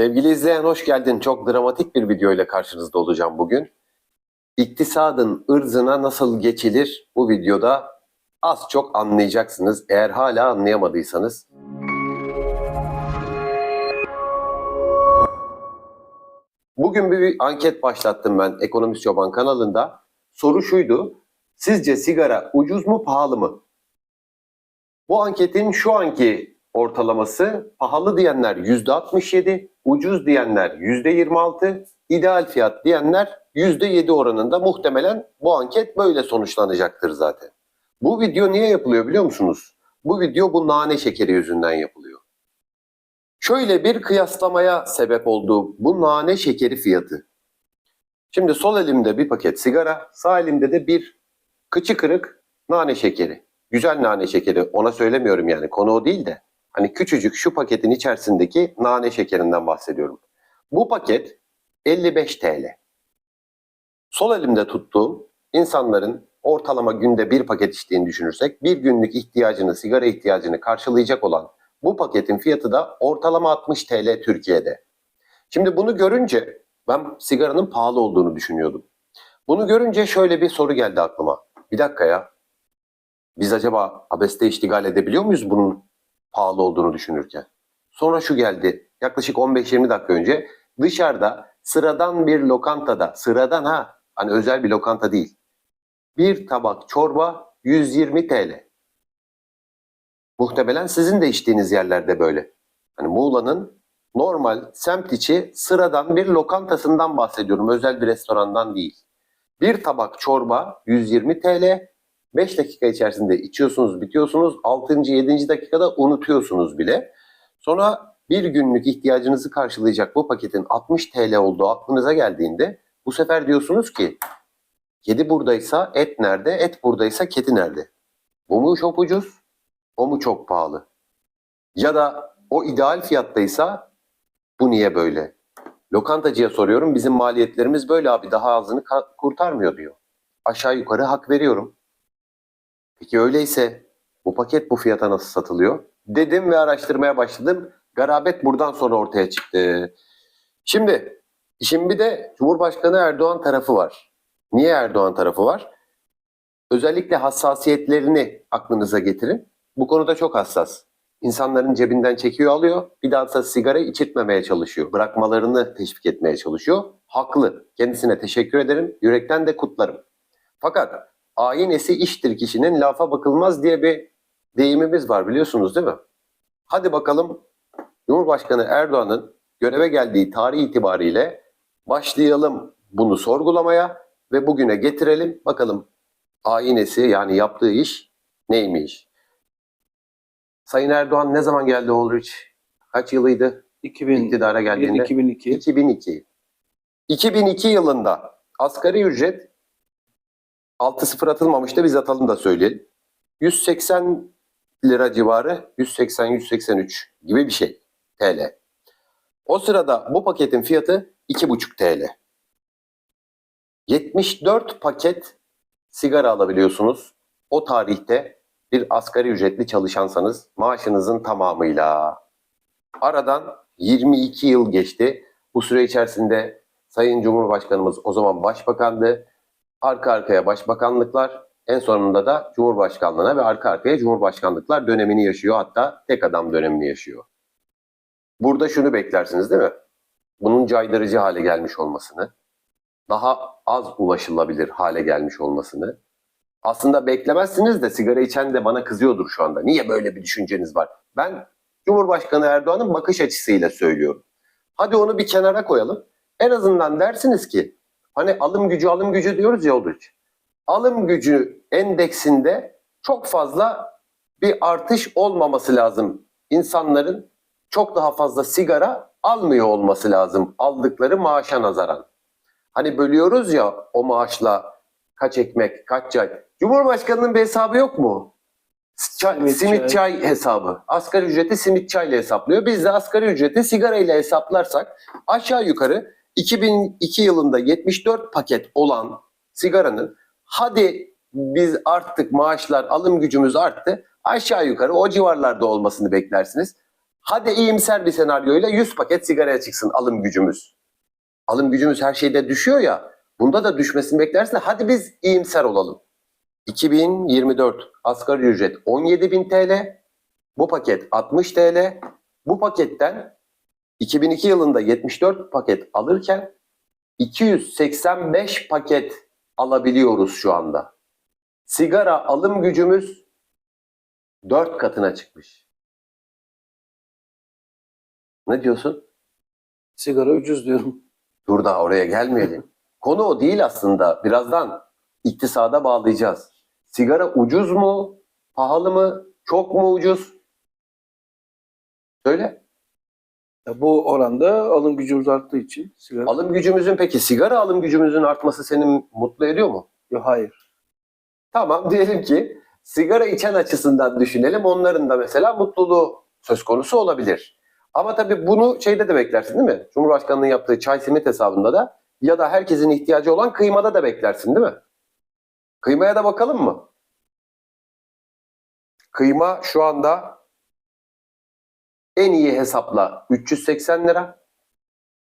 Sevgili izleyen hoş geldin. Çok dramatik bir video ile karşınızda olacağım bugün. İktisadın ırzına nasıl geçilir bu videoda az çok anlayacaksınız. Eğer hala anlayamadıysanız. Bugün bir anket başlattım ben Ekonomist Çoban kanalında. Soru şuydu. Sizce sigara ucuz mu pahalı mı? Bu anketin şu anki ortalaması pahalı diyenler %67, ucuz diyenler %26, ideal fiyat diyenler %7 oranında muhtemelen bu anket böyle sonuçlanacaktır zaten. Bu video niye yapılıyor biliyor musunuz? Bu video bu nane şekeri yüzünden yapılıyor. Şöyle bir kıyaslamaya sebep oldu bu nane şekeri fiyatı. Şimdi sol elimde bir paket sigara, sağ elimde de bir kıçı kırık nane şekeri. Güzel nane şekeri ona söylemiyorum yani konu o değil de. Hani küçücük şu paketin içerisindeki nane şekerinden bahsediyorum. Bu paket 55 TL. Sol elimde tuttuğum insanların ortalama günde bir paket içtiğini düşünürsek bir günlük ihtiyacını, sigara ihtiyacını karşılayacak olan bu paketin fiyatı da ortalama 60 TL Türkiye'de. Şimdi bunu görünce ben sigaranın pahalı olduğunu düşünüyordum. Bunu görünce şöyle bir soru geldi aklıma. Bir dakika ya. Biz acaba abeste iştigal edebiliyor muyuz bunun pahalı olduğunu düşünürken? Sonra şu geldi. Yaklaşık 15-20 dakika önce dışarıda sıradan bir lokantada, sıradan ha, hani özel bir lokanta değil. Bir tabak çorba 120 TL. Muhtemelen sizin de içtiğiniz yerlerde böyle. Hani Muğla'nın normal semt içi sıradan bir lokantasından bahsediyorum. Özel bir restorandan değil. Bir tabak çorba 120 TL. 5 dakika içerisinde içiyorsunuz, bitiyorsunuz. 6. 7. dakikada unutuyorsunuz bile. Sonra bir günlük ihtiyacınızı karşılayacak bu paketin 60 TL olduğu aklınıza geldiğinde bu sefer diyorsunuz ki kedi buradaysa et nerede, et buradaysa kedi nerede? Bu mu çok ucuz, o mu çok pahalı? Ya da o ideal fiyattaysa bu niye böyle? Lokantacıya soruyorum bizim maliyetlerimiz böyle abi daha ağzını ka- kurtarmıyor diyor. Aşağı yukarı hak veriyorum. Peki öyleyse bu paket bu fiyata nasıl satılıyor? Dedim ve araştırmaya başladım. Garabet buradan sonra ortaya çıktı. Şimdi işin bir de Cumhurbaşkanı Erdoğan tarafı var. Niye Erdoğan tarafı var? Özellikle hassasiyetlerini aklınıza getirin. Bu konuda çok hassas. İnsanların cebinden çekiyor alıyor. Bir daha da sigara içirtmemeye çalışıyor. Bırakmalarını teşvik etmeye çalışıyor. Haklı. Kendisine teşekkür ederim. Yürekten de kutlarım. Fakat aynesi iştir kişinin lafa bakılmaz diye bir deyimimiz var biliyorsunuz değil mi? Hadi bakalım Cumhurbaşkanı Erdoğan'ın göreve geldiği tarih itibariyle başlayalım bunu sorgulamaya ve bugüne getirelim. Bakalım aynesi yani yaptığı iş neymiş? Sayın Erdoğan ne zaman geldi Ulrich? Kaç yılıydı 2000, iktidara geldiğinde? 2002. 2002. 2002 yılında asgari ücret 6-0 atılmamıştı biz atalım da söyleyelim. 180 lira civarı 180-183 gibi bir şey TL. O sırada bu paketin fiyatı 2,5 TL. 74 paket sigara alabiliyorsunuz. O tarihte bir asgari ücretli çalışansanız maaşınızın tamamıyla. Aradan 22 yıl geçti. Bu süre içerisinde Sayın Cumhurbaşkanımız o zaman başbakandı. Arka arkaya başbakanlıklar, en sonunda da Cumhurbaşkanlığına ve arka arkaya Cumhurbaşkanlıklar dönemini yaşıyor. Hatta tek adam dönemini yaşıyor. Burada şunu beklersiniz değil mi? Bunun caydırıcı hale gelmiş olmasını, daha az ulaşılabilir hale gelmiş olmasını. Aslında beklemezsiniz de sigara içen de bana kızıyordur şu anda. Niye böyle bir düşünceniz var? Ben Cumhurbaşkanı Erdoğan'ın bakış açısıyla söylüyorum. Hadi onu bir kenara koyalım. En azından dersiniz ki hani alım gücü alım gücü diyoruz ya Uluç. Alım gücü endeksinde çok fazla bir artış olmaması lazım. İnsanların çok daha fazla sigara almıyor olması lazım aldıkları maaşa nazaran. Hani bölüyoruz ya o maaşla kaç ekmek, kaç çay. Cumhurbaşkanının bir hesabı yok mu? Çay- simit, Simit çay. çay. hesabı. Asgari ücreti simit çayla hesaplıyor. Biz de asgari ücreti sigara ile hesaplarsak aşağı yukarı 2002 yılında 74 paket olan sigaranın hadi biz arttık maaşlar alım gücümüz arttı aşağı yukarı o civarlarda olmasını beklersiniz. Hadi iyimser bir senaryoyla 100 paket sigaraya çıksın alım gücümüz. Alım gücümüz her şeyde düşüyor ya. Bunda da düşmesini beklersin. Hadi biz iyimser olalım. 2024 asgari ücret 17.000 TL. Bu paket 60 TL. Bu paketten 2002 yılında 74 paket alırken 285 paket alabiliyoruz şu anda. Sigara alım gücümüz 4 katına çıkmış. Ne diyorsun? Sigara ucuz diyorum. Dur daha oraya gelmeyelim. Konu o değil aslında. Birazdan iktisada bağlayacağız. Sigara ucuz mu? Pahalı mı? Çok mu ucuz? Söyle. Bu oranda alım gücümüz arttığı için sigara... Alım gücümüzün peki sigara alım gücümüzün artması seni mutlu ediyor mu? Yok, hayır. Tamam diyelim ki sigara içen açısından düşünelim. Onların da mesela mutluluğu söz konusu olabilir. Ama tabii bunu şeyde de beklersin değil mi? Cumhurbaşkanının yaptığı çay simit hesabında da ya da herkesin ihtiyacı olan kıymada da beklersin değil mi? Kıymaya da bakalım mı? Kıyma şu anda en iyi hesapla 380 lira.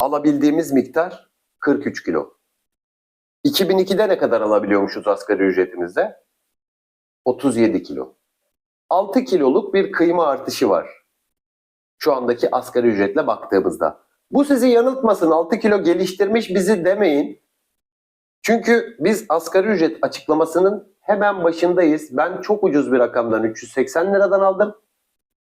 Alabildiğimiz miktar 43 kilo. 2002'de ne kadar alabiliyormuşuz asgari ücretimizde? 37 kilo. 6 kiloluk bir kıyma artışı var. Şu andaki asgari ücretle baktığımızda. Bu sizi yanıltmasın 6 kilo geliştirmiş bizi demeyin. Çünkü biz asgari ücret açıklamasının hemen başındayız. Ben çok ucuz bir rakamdan 380 liradan aldım.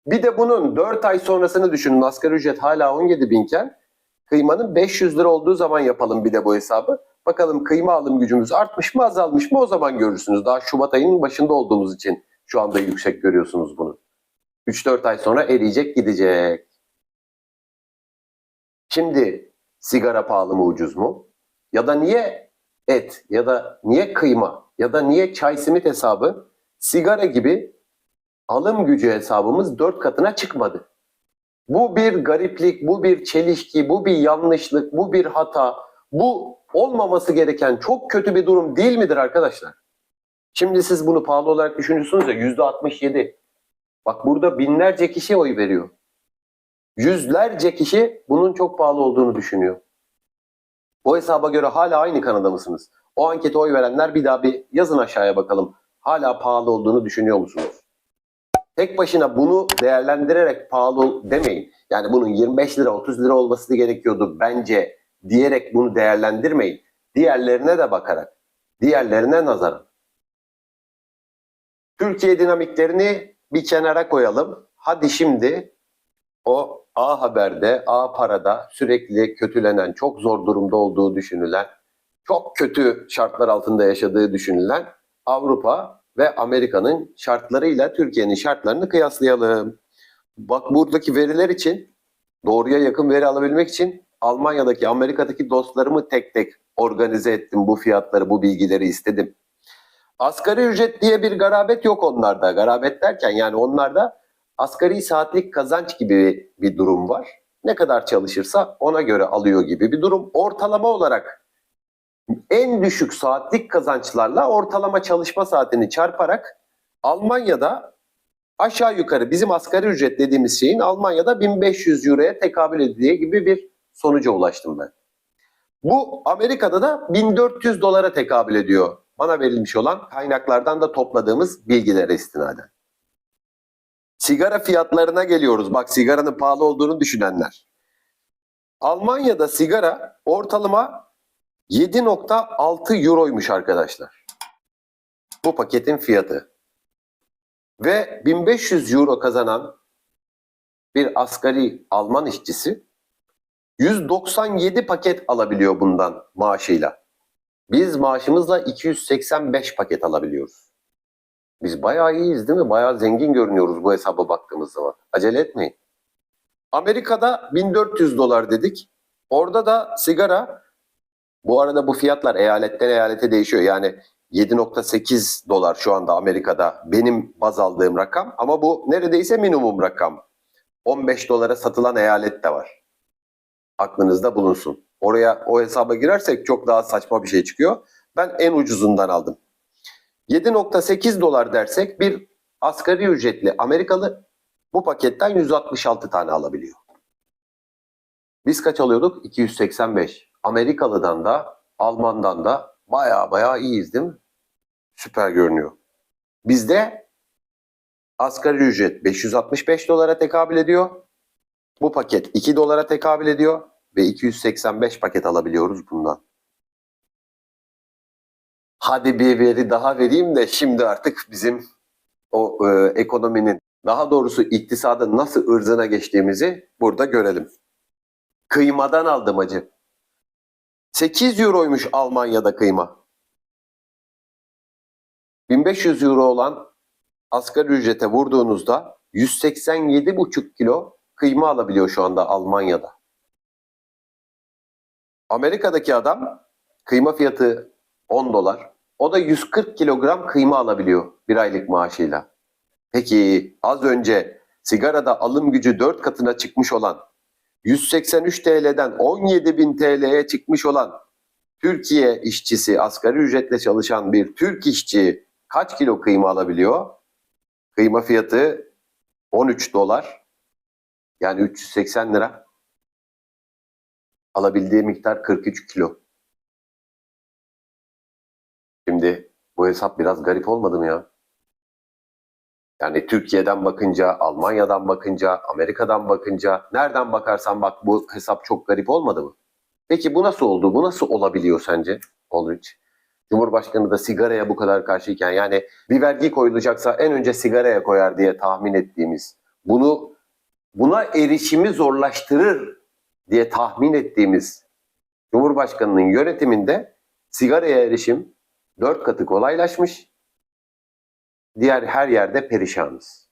Bir de bunun 4 ay sonrasını düşünün. Asgari ücret hala 17 binken kıymanın 500 lira olduğu zaman yapalım bir de bu hesabı. Bakalım kıyma alım gücümüz artmış mı azalmış mı o zaman görürsünüz. Daha Şubat ayının başında olduğumuz için şu anda yüksek görüyorsunuz bunu. 3-4 ay sonra eriyecek gidecek. Şimdi sigara pahalı mı ucuz mu? Ya da niye et ya da niye kıyma ya da niye çay simit hesabı sigara gibi alım gücü hesabımız 4 katına çıkmadı. Bu bir gariplik, bu bir çelişki, bu bir yanlışlık, bu bir hata. Bu olmaması gereken çok kötü bir durum değil midir arkadaşlar? Şimdi siz bunu pahalı olarak düşünüyorsunuz ya yüzde 67. Bak burada binlerce kişi oy veriyor. Yüzlerce kişi bunun çok pahalı olduğunu düşünüyor. O hesaba göre hala aynı kanada mısınız? O ankete oy verenler bir daha bir yazın aşağıya bakalım. Hala pahalı olduğunu düşünüyor musunuz? Tek başına bunu değerlendirerek pahalı demeyin. Yani bunun 25 lira 30 lira olması gerekiyordu bence diyerek bunu değerlendirmeyin. Diğerlerine de bakarak, diğerlerine nazaran. Türkiye dinamiklerini bir kenara koyalım. Hadi şimdi o A Haber'de, A Para'da sürekli kötülenen, çok zor durumda olduğu düşünülen, çok kötü şartlar altında yaşadığı düşünülen Avrupa ve Amerika'nın şartlarıyla Türkiye'nin şartlarını kıyaslayalım. Bak buradaki veriler için doğruya yakın veri alabilmek için Almanya'daki, Amerika'daki dostlarımı tek tek organize ettim. Bu fiyatları, bu bilgileri istedim. Asgari ücret diye bir garabet yok onlarda. Garabet derken yani onlarda asgari saatlik kazanç gibi bir durum var. Ne kadar çalışırsa ona göre alıyor gibi bir durum. Ortalama olarak en düşük saatlik kazançlarla ortalama çalışma saatini çarparak Almanya'da aşağı yukarı bizim asgari ücret dediğimiz şeyin Almanya'da 1500 euroya tekabül ediyor gibi bir sonuca ulaştım ben. Bu Amerika'da da 1400 dolara tekabül ediyor. Bana verilmiş olan kaynaklardan da topladığımız bilgilere istinaden. Sigara fiyatlarına geliyoruz. Bak sigaranın pahalı olduğunu düşünenler. Almanya'da sigara ortalama 7.6 euroymuş arkadaşlar. Bu paketin fiyatı. Ve 1500 euro kazanan bir asgari Alman işçisi 197 paket alabiliyor bundan maaşıyla. Biz maaşımızla 285 paket alabiliyoruz. Biz bayağı iyiyiz değil mi? Bayağı zengin görünüyoruz bu hesaba baktığımız zaman. Acele etmeyin. Amerika'da 1400 dolar dedik. Orada da sigara bu arada bu fiyatlar eyaletten eyalete değişiyor. Yani 7.8 dolar şu anda Amerika'da benim baz aldığım rakam ama bu neredeyse minimum rakam. 15 dolara satılan eyalet de var. Aklınızda bulunsun. Oraya o hesaba girersek çok daha saçma bir şey çıkıyor. Ben en ucuzundan aldım. 7.8 dolar dersek bir asgari ücretli Amerikalı Bu paketten 166 tane alabiliyor. Biz kaç alıyorduk? 285. Amerikalı'dan da Alman'dan da baya baya iyiyiz değil mi? Süper görünüyor. Bizde asgari ücret 565 dolara tekabül ediyor. Bu paket 2 dolara tekabül ediyor ve 285 paket alabiliyoruz bundan. Hadi bir veri daha vereyim de şimdi artık bizim o e, ekonominin daha doğrusu iktisadın nasıl ırzına geçtiğimizi burada görelim. Kıymadan aldım acı. 8 euroymuş Almanya'da kıyma. 1500 euro olan asgari ücrete vurduğunuzda 187,5 kilo kıyma alabiliyor şu anda Almanya'da. Amerika'daki adam kıyma fiyatı 10 dolar. O da 140 kilogram kıyma alabiliyor bir aylık maaşıyla. Peki az önce sigarada alım gücü 4 katına çıkmış olan 183 TL'den 17.000 TL'ye çıkmış olan Türkiye işçisi, asgari ücretle çalışan bir Türk işçi kaç kilo kıyma alabiliyor? Kıyma fiyatı 13 dolar. Yani 380 lira. Alabildiği miktar 43 kilo. Şimdi bu hesap biraz garip olmadı mı ya? Yani Türkiye'den bakınca, Almanya'dan bakınca, Amerika'dan bakınca, nereden bakarsan bak bu hesap çok garip olmadı mı? Peki bu nasıl oldu? Bu nasıl olabiliyor sence Ulrich? Cumhurbaşkanı da sigaraya bu kadar karşıyken yani bir vergi koyulacaksa en önce sigaraya koyar diye tahmin ettiğimiz, bunu buna erişimi zorlaştırır diye tahmin ettiğimiz Cumhurbaşkanının yönetiminde sigaraya erişim dört katı kolaylaşmış. Diğer her yerde perişanız.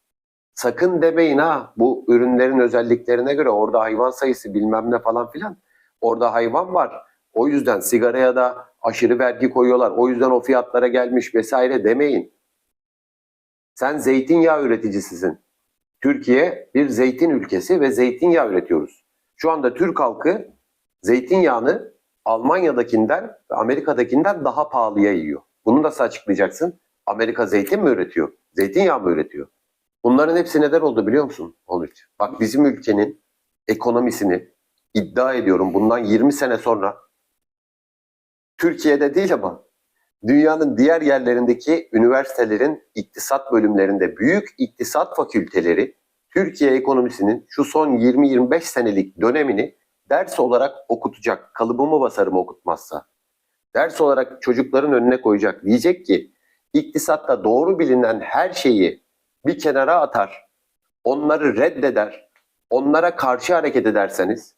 Sakın demeyin ha bu ürünlerin özelliklerine göre orada hayvan sayısı bilmem ne falan filan. Orada hayvan var. O yüzden sigaraya da aşırı vergi koyuyorlar. O yüzden o fiyatlara gelmiş vesaire demeyin. Sen zeytinyağı üreticisisin. Türkiye bir zeytin ülkesi ve zeytinyağı üretiyoruz. Şu anda Türk halkı zeytinyağını Almanya'dakinden ve Amerika'dakinden daha pahalıya yiyor. Bunu nasıl açıklayacaksın? Amerika zeytin mi üretiyor? Zeytinyağı mı üretiyor? Bunların hepsi neden oldu biliyor musun? Olur. Bak bizim ülkenin ekonomisini iddia ediyorum bundan 20 sene sonra Türkiye'de değil ama dünyanın diğer yerlerindeki üniversitelerin iktisat bölümlerinde büyük iktisat fakülteleri Türkiye ekonomisinin şu son 20-25 senelik dönemini ders olarak okutacak. Kalıbımı basarım okutmazsa. Ders olarak çocukların önüne koyacak. Diyecek ki iktisatta doğru bilinen her şeyi bir kenara atar. Onları reddeder. Onlara karşı hareket ederseniz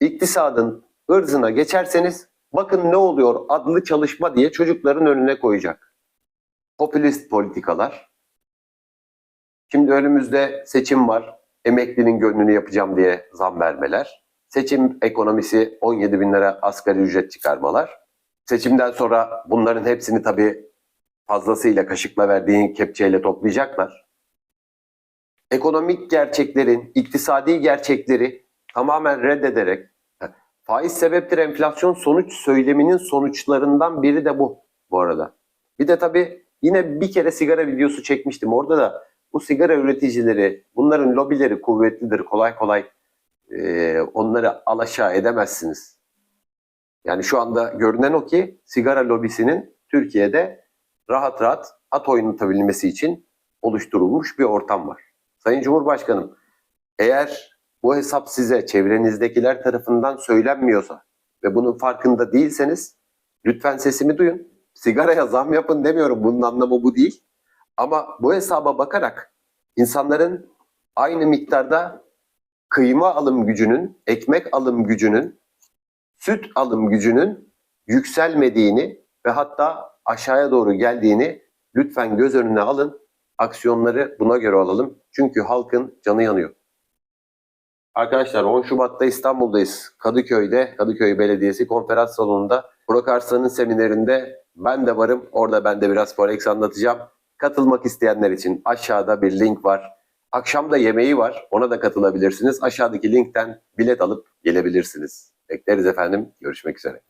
iktisadın ırzına geçerseniz bakın ne oluyor adlı çalışma diye çocukların önüne koyacak. Popülist politikalar. Şimdi önümüzde seçim var. Emeklinin gönlünü yapacağım diye zam vermeler. Seçim ekonomisi 17 bin lira asgari ücret çıkarmalar. Seçimden sonra bunların hepsini tabii fazlasıyla kaşıkla verdiğin kepçeyle toplayacaklar. Ekonomik gerçeklerin, iktisadi gerçekleri tamamen reddederek faiz sebeptir enflasyon sonuç söyleminin sonuçlarından biri de bu bu arada. Bir de tabii yine bir kere sigara videosu çekmiştim. Orada da bu sigara üreticileri, bunların lobileri kuvvetlidir. Kolay kolay e, onları alaşağı edemezsiniz. Yani şu anda görünen o ki sigara lobisinin Türkiye'de rahat rahat at oynatabilmesi için oluşturulmuş bir ortam var. Sayın Cumhurbaşkanım, eğer bu hesap size çevrenizdekiler tarafından söylenmiyorsa ve bunun farkında değilseniz lütfen sesimi duyun. Sigaraya zam yapın demiyorum. Bunun anlamı bu değil. Ama bu hesaba bakarak insanların aynı miktarda kıyma alım gücünün, ekmek alım gücünün, süt alım gücünün yükselmediğini ve hatta aşağıya doğru geldiğini lütfen göz önüne alın. Aksiyonları buna göre alalım. Çünkü halkın canı yanıyor. Arkadaşlar 10 Şubat'ta İstanbul'dayız. Kadıköy'de, Kadıköy Belediyesi konferans salonunda Burak Arslan'ın seminerinde ben de varım. Orada ben de biraz Forex anlatacağım. Katılmak isteyenler için aşağıda bir link var. Akşam da yemeği var. Ona da katılabilirsiniz. Aşağıdaki linkten bilet alıp gelebilirsiniz. Bekleriz efendim. Görüşmek üzere.